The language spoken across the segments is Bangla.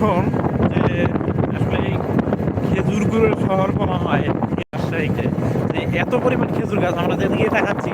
এখন যে আসলে এই খেজুর গুড়ের শহর বলা হয় এই রাজশাহীকে যে এত পরিমাণ খেজুর গাছ আমরা যেদিকে দেখাচ্ছি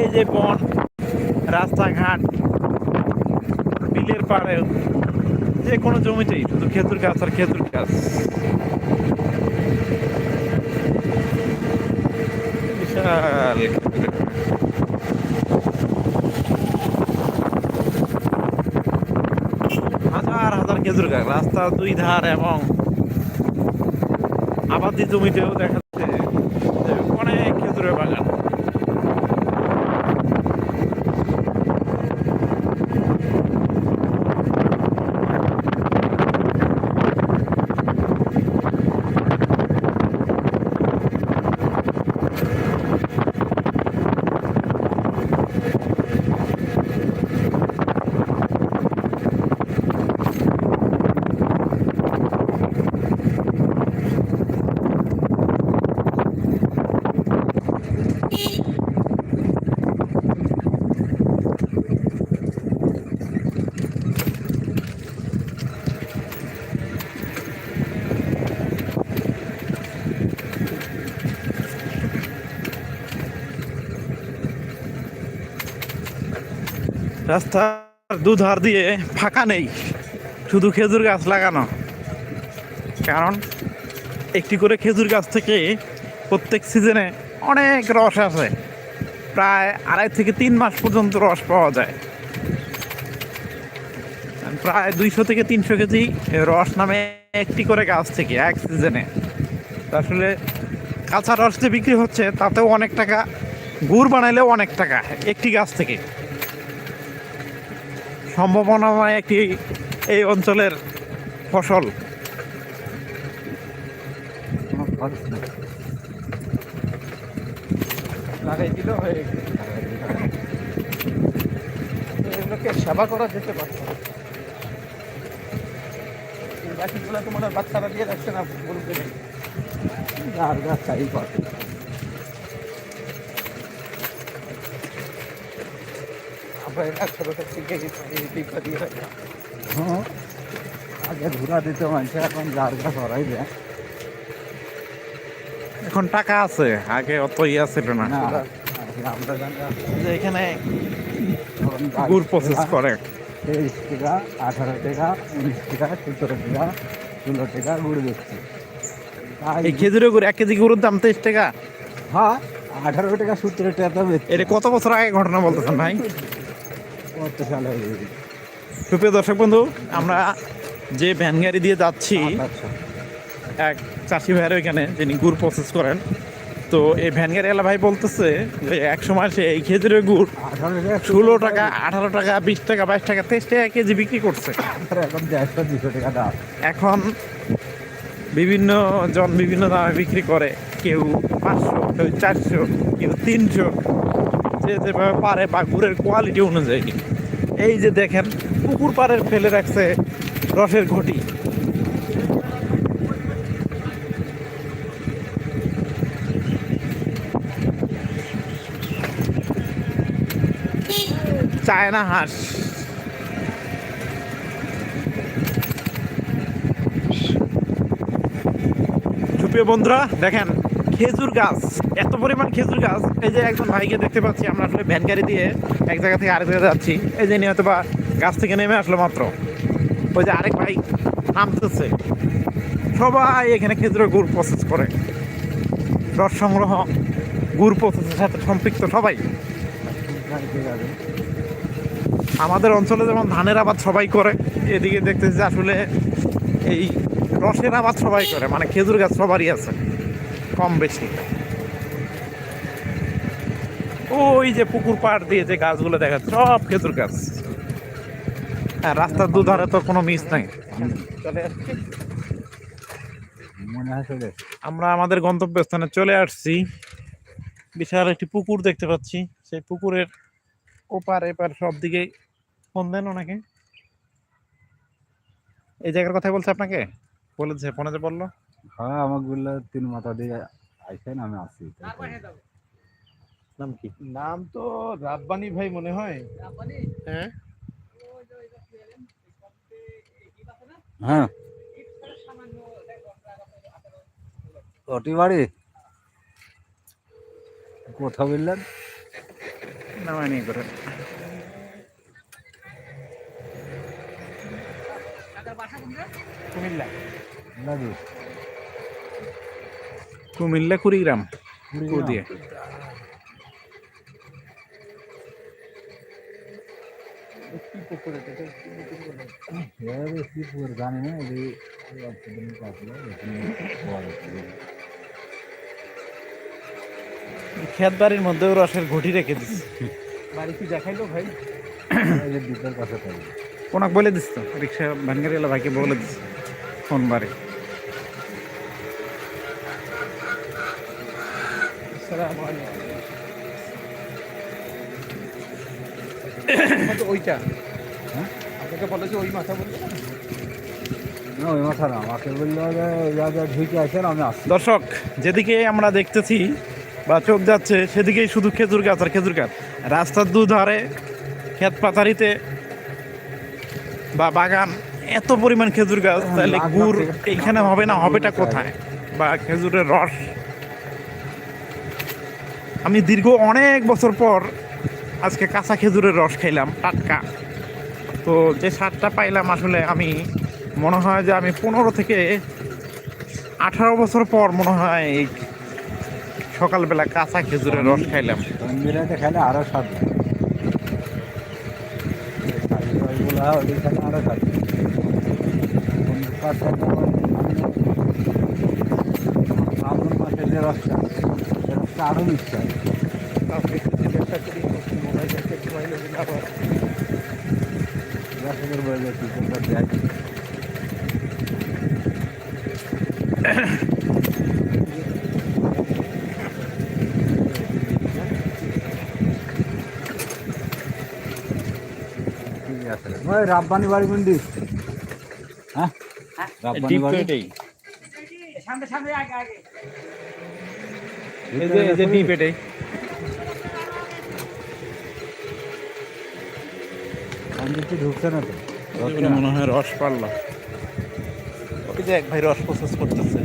এই যে বন, রাস্তাঘাট, বিলের পাড়ে, যে কোনো জমিতেই শুধু খেজুর গাছ আর খেজুর গাছ। বিশাল খেজুরের বাগান। হাজার রাস্তা দুই ধার এবং আবাদি জমিতেও দেখা যাচ্ছে যে অনেক খেজুরের বাগান রাস্তার দুধার দিয়ে ফাঁকা নেই, শুধু খেজুর গাছ লাগানো। কারণ একটি করে খেজুর গাছ থেকে প্রত্যেক সিজনে অনেক রস আছে প্রায় আড়াই থেকে তিন মাস পর্যন্ত রস পাওয়া যায়। প্রায় দুইশো থেকে তিনশো কেজি রস নামে একটি করে গাছ থেকে এক সিজনে। আসলে কাঁচা রস যে বিক্রি হচ্ছে, তাতেও অনেক টাকা, গুড় বানাইলেও অনেক টাকা একটি গাছ থেকে। সম্ভাবনাময় একটি এই অঞ্চলের ফসল। এগুলোকে সেবা করা যেতে আর বাচ্চারা দিয়ে রাখছে না গরুকে আর গাছ চাই থেকে হ্যাঁ আগে ঘুরা দিতে মানুষ এখন যার গাছ ওরাই দেয়। এখন টাকা আছে আগে অত ইয়া ছিল না। আমরা জানি যে এখানে গুড় প্রসেস করে। তেইশ টাকা আঠারো টাকা উনিশ টাকা সতেরো টাকা ষোলো টাকা গুড় দিচ্ছে। এই খেজুরের গুড় এক কেজি গুড়ের দাম তেইশ টাকা? হ্যাঁ আঠারো টাকা সতেরো টাকা তো এটা কত বছর আগে ঘটনা বলতেছেন ভাই? সুপ্রিয় দর্শক বন্ধু আমরা যে ভ্যান গাড়ি দিয়ে যাচ্ছি আচ্ছা এক চাষি ভাইয়ের ওইখানে যিনি গুড় প্রসেস করেন। তো এই ভ্যান গাড়ি এলা ভাই বলতেছে যে এক সময় সে এই খেজুরের গুড় ষোলো টাকা। আঠারো টাকা বিশ টাকা বাইশ টাকা তেইশ টাকা কেজি বিক্রি করছে। এখন দুশো টাকা দাম। এখন বিভিন্ন জন বিভিন্ন দামে বিক্রি করে। কেউ পাঁচশো কেউ চারশো কেউ তিনশো। যে যেভাবে পারে বা গুড়ের কোয়ালিটি অনুযায়ী। এই যে দেখেন, পুকুর পাড়ে ফেলে রাখছে রসের ঘটি। চায়না হাঁস। সুপ্রিয় বন্ধুরা, দেখেন, খেজুর গাছ, এত পরিমাণ খেজুর গাছ। এই যে একজন ভাইকে দেখতে পাচ্ছি, আমরা আসলে ভ্যান গাড়ি দিয়ে এক জায়গা থেকে আরেক জায়গায় যাচ্ছি। এই যে হয়তো বা গাছ থেকে নেমে আসলো মাত্র। ওই যে আরেক ভাই নামতেছে সবাই এখানে খেজুরের গুড় প্রসেস করে। রস সংগ্রহ, গুড় প্রসেসের সাথে সম্পৃক্ত সবাই। আমাদের অঞ্চলে যেমন ধানের আবাদ সবাই করে, এদিকে দেখতেছি যে আসলে এই রসের আবাদ সবাই করে মানে খেজুর গাছ সবারই আছে, কম বেশি। ওই যে পুকুর পাড় দিয়ে যে গাছগুলো দেখা সব খেজুর গাছ। হ্যাঁ রাস্তার দুধারে তো কোনো মিস নাই। আমরা আমাদের গন্তব্যস্থানে চলে আসছি। বিশাল একটি পুকুর দেখতে পাচ্ছি। সেই পুকুরের ওপার এপার সব দিকে ফোন দেন ওনাকে। এই জায়গার কথা বলছে আপনাকে? বলেছে, ফোনে যে বলল। হ্যাঁ আমাকে বলল তিন মাথা দিয়ে আইসেন আমি আসি নাম কি? নাম তো রাব্বানি ভাই মনে হয়। হ্যাঁ। হ্যাঁ। কটি বাড়ি কোথা বললেন নিয়ে করে কুমিল্লা। কুমিল্লা কুড়িগ্রাম। কুড়িগ্রাম। দিয়ে এবারে কি পুকুর জানি না এই এই অল্পদিন কাটলো এখানে বড় পুকুর। খেত বাড়ির মধ্যেও রসের ঘটি রেখে দিস। বাড়ি কি দেখাইলো ভাই। দ্বীপের কাছে থাকি কোনাক বলে দিস তো রিক্সা এলা ভাইকে বলে দিস ফোন বারে আসসালামু আলাইকুম। ওইটা? হ্যাঁ? আপনাকে বলেছে ওই মাথা বলল না? না ওই মাথা না আমাকে বলল যে ওই ঢুকে আসেন আমি আসছি। দর্শক যেদিকে আমরা দেখতেছি বা চোখ যাচ্ছে সেদিকেই শুধু খেজুর গাছ আর খেজুর গাছ। রাস্তার দুধারে ক্ষেত পাতারিতে বা বাগান এত পরিমাণ খেজুর গাছ তাহলে গুড় এইখানে হবে না হবেটা কোথায়? বা খেজুরের রস। আমি দীর্ঘ অনেক বছর পর আজকে কাঁচা খেজুরের রস খাইলাম টাটকা। তো যে স্বাদটা পাইলাম আসলে আমি মনে হয় যে আমি পনেরো থেকে আঠারো বছর পর মনে হয় এই সকালবেলা কাঁচা খেজুরের রস খাইলাম। তন্দিরাতে খেলে আরও স্বাদ লাগে। ওইগুলো আরও স্বাদ শ্রাবণ মাসের যে রসটা রাব্বানি বাড়ি মন্ডি হ্যাঁ? রাব্বানি বাড়ি? সামনে সামনে আগে আগে। এই যে এই যে ডিপ এটাই। আমি ঢুকছে না তো। মনে হয় রস পারল ওই যে এক ভাই রস প্রসেস করতেছে।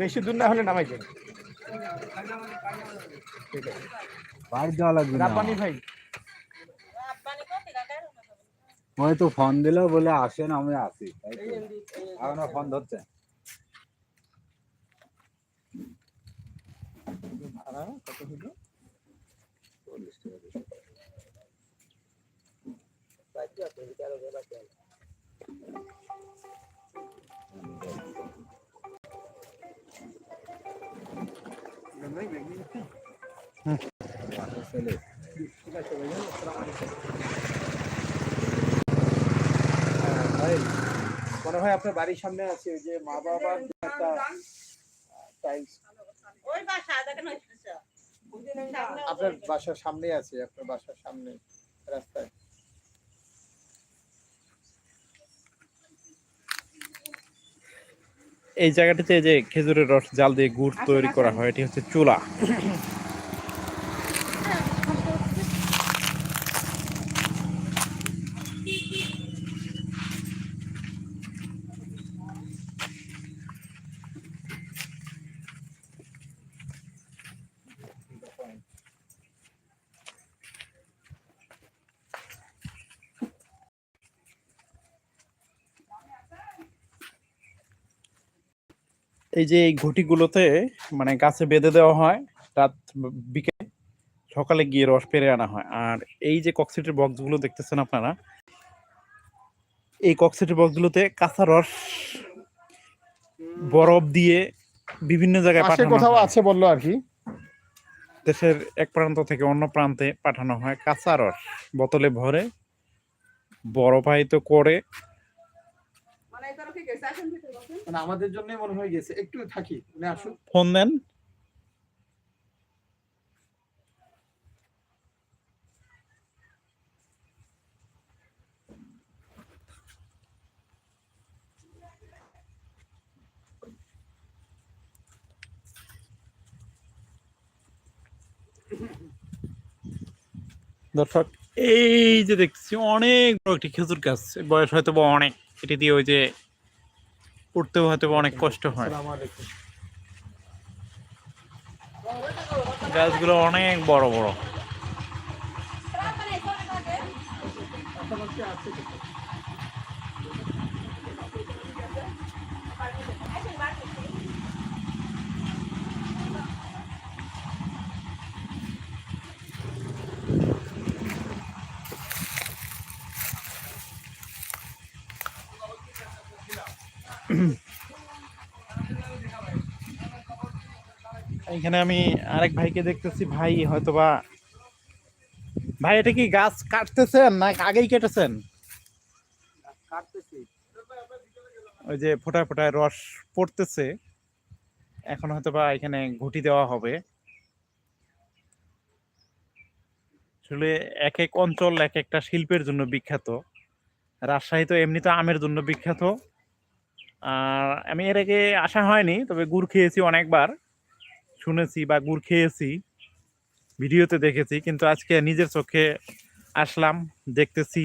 বেশি দূর না হলে নামাই যাবে বাড়ি যাওয়া লাগবে না। রাব্বানি ভাই। ওই তো ফোন দিল বলে আসেন আমি আসি। তাই তো। ফোন ধরছে? ভাড়া কত হলো? হ্যাঁ, মনে হয় আপনার বাড়ির সামনে আছে যে মা বাবার একটা টাইলস আপনার বাসার সামনে আছে আপনার বাসার সামনে রাস্তায়। এই জায়গাটাতে যে খেজুরের রস জাল দিয়ে গুড় তৈরি করা হয় এটি হচ্ছে চুলা। এই যে এই ঘটিগুলোতে মানে গাছে বেঁধে দেওয়া হয় রাত বিকেলে সকালে গিয়ে রস পেরে আনা হয়। আর এই যে কক্সিটের বক্সগুলো দেখতেছেন আপনারা এই কক্সিটের বক্সগুলোতে কাঁচা রস বরফ দিয়ে বিভিন্ন জায়গায় পাঠানো কোথাও আছে বলল আর কি? দেশের এক প্রান্ত থেকে অন্য প্রান্তে পাঠানো হয় কাঁচা রস। বোতলে ভরে বরফায়িত করে মানে। মানে আমাদের জন্য মনে হয় গেছে। একটু থাকি উনি আসুন। ফোন দেন। দর্শক এই যে দেখছি অনেক বড় একটি খেজুর গাছ। বয়স হয়তো বা অনেক। এটি দিয়ে ওই যে উঠতেও হয়তো অনেক কষ্ট হয়। গাছগুলো অনেক বড় বড়। এখানে আমি আরেক ভাইকে দেখতেছি। ভাই, হয়তোবা ভাই, এটা কি গাছ কাটতেছেন না আগেই কেটেছেন? কাটতেছি ওই যে ফোটায় ফোটায় রস পড়তেছে। এখন হয়তোবা এখানে ঘুটি দেওয়া হবে। আসলে এক এক অঞ্চল, এক একটা শিল্পের জন্য বিখ্যাত। রাজশাহী তো এমনি তো আমের জন্য বিখ্যাত। আর আমি এর আগে আসা হয়নি, তবে গুড় খেয়েছি অনেকবার। শুনেছি বা গুড় খেয়েছি, ভিডিওতে দেখেছি, কিন্তু আজকে নিজের চোখে আসলাম, দেখতেছি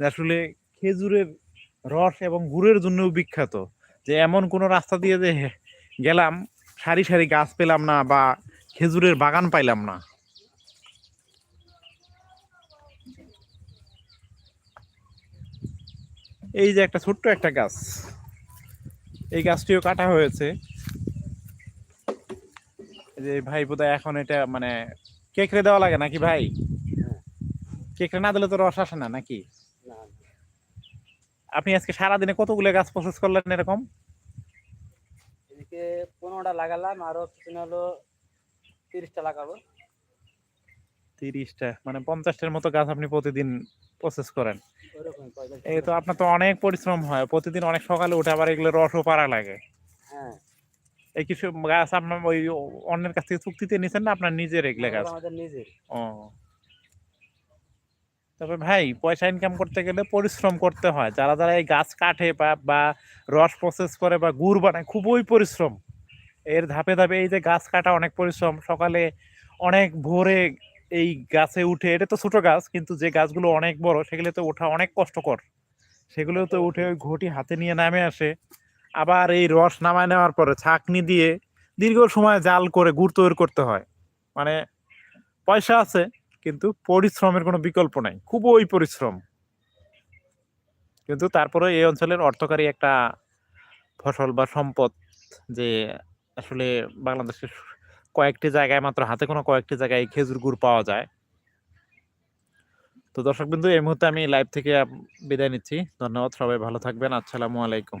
আসলে খেজুরের রস এবং গুড়ের জন্যও বিখ্যাত। যে এমন কোনো রাস্তা দিয়ে যে গেলাম, সারি সারি গাছ পেলাম না বা খেজুরের বাগান পাইলাম না। এই যে একটা ছোট্ট একটা গাছ, এই গাছটিও কাটা হয়েছে। যে ভাই বোধহয় এখন এটা মানে কেকড়ে দেওয়া লাগে নাকি ভাই? কেকড়ে না দিলে তো রস আসে না নাকি? আপনি আজকে সারাদিনে কতগুলো গাছ প্রসেস করলেন এরকম? এদিকে পনেরোটা লাগালাম আরও পিছনে হলো তিরিশটা লাগাবো। তিরিশটা মানে পঞ্চাশটার মতো গাছ আপনি প্রতিদিন প্রসেস করেন। এই তো আপনার তো অনেক পরিশ্রম হয় প্রতিদিন অনেক সকালে উঠে আবার এগুলো রসও পারা লাগে। হ্যাঁ। এই কিছু গাছ আপনার ওই অন্যের কাছ থেকে চুক্তিতে নিছেন না? আপনার নিজের এগুলো গাছ আমাদের নিজের। ও। তবে ভাই পয়সা ইনকাম করতে গেলে পরিশ্রম করতে হয়। যারা যারা এই গাছ কাটে বা বা রস প্রসেস করে বা গুড় বানায় খুবই পরিশ্রম। এর ধাপে ধাপে এই যে গাছ কাটা অনেক পরিশ্রম। সকালে অনেক ভোরে এই গাছে উঠে এটা তো ছোট গাছ কিন্তু যে গাছগুলো অনেক বড় সেগুলো তো ওঠা অনেক কষ্টকর। সেগুলো তো উঠে ওই ঘটি হাতে নিয়ে নামে আসে। আবার এই রস নামায় নেওয়ার পরে ছাকনি দিয়ে দীর্ঘ সময় জাল করে গুড় তৈরি করতে হয়। মানে পয়সা আছে, কিন্তু পরিশ্রমের কোনো বিকল্প নাই। খুবই পরিশ্রম। কিন্তু তারপরে এই অঞ্চলের অর্থকারী একটা ফসল বা সম্পদ যে আসলে বাংলাদেশের কয়েকটি জায়গায় মাত্র হাতে কোনো কয়েকটি জায়গায় খেজুর গুড় পাওয়া যায়। তো দর্শক বিন্দু এই মুহূর্তে আমি লাইভ থেকে বিদায় নিচ্ছি। ধন্যবাদ, সবাই ভালো থাকবেন। আসসালামু আলাইকুম।